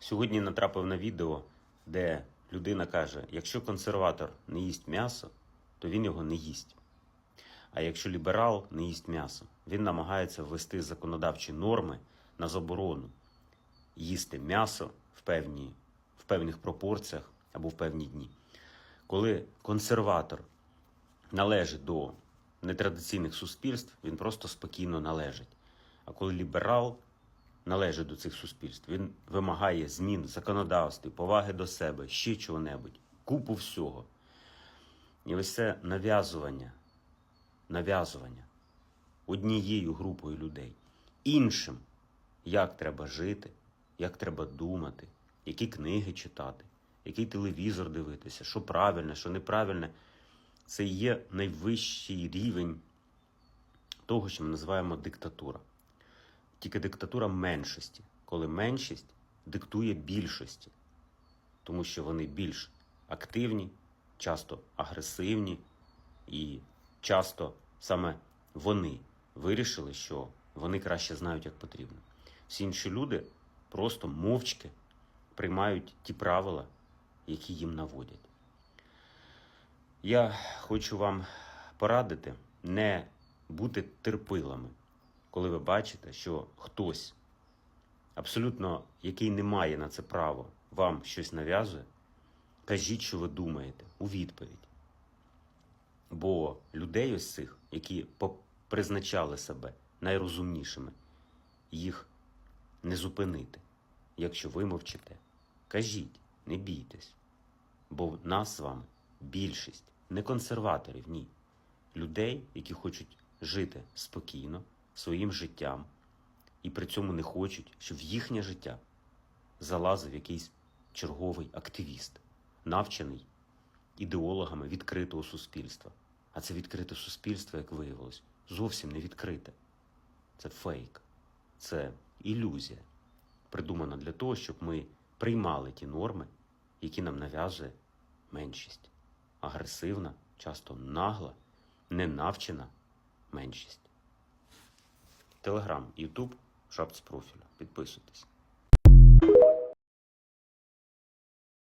Сьогодні натрапив на відео, де людина каже: якщо консерватор не їсть м'ясо, то він його не їсть. А якщо ліберал не їсть м'ясо, він намагається ввести законодавчі норми на заборону їсти м'ясо в, певні, в певних пропорціях або в певні дні. Коли консерватор належить до нетрадиційних суспільств, він просто спокійно належить. А коли ліберал належить до цих суспільств, він вимагає змін в законодавстві, поваги до себе, ще чого-небудь, купу всього. І ось це нав'язування, нав'язування однією групою людей, іншим, як треба жити, як треба думати, які книги читати, який телевізор дивитися, що правильне, що неправильне. Це є найвищий рівень того, що ми називаємо диктатура. Тільки диктатура меншості, коли меншість диктує більшості, тому що вони більш активні, часто агресивні, і часто саме вони вирішили, що вони краще знають, як потрібно. Всі інші люди просто мовчки приймають ті правила, які їм наводять. Я хочу вам порадити не бути терпилами, коли ви бачите, що хтось, абсолютно який не має на це право, вам щось нав'язує, кажіть, що ви думаєте у відповідь. Бо людей ось цих, які призначали себе найрозумнішими, їх не зупинити, якщо ви мовчите. Кажіть, не бійтесь, бо нас з вами більшість не консерваторів, ні. Людей, які хочуть жити спокійно своїм життям, і при цьому не хочуть, щоб в їхнє життя залазив якийсь черговий активіст, навчений ідеологами відкритого суспільства. А це відкрите суспільство, як виявилось, зовсім не відкрите. Це фейк, це ілюзія, придумана для того, щоб ми приймали ті норми, які нам нав'язує меншість. Агресивна, часто нагла, ненавчена меншість. Телеграм, Ютуб, в шапці профілю. Підписуйтесь.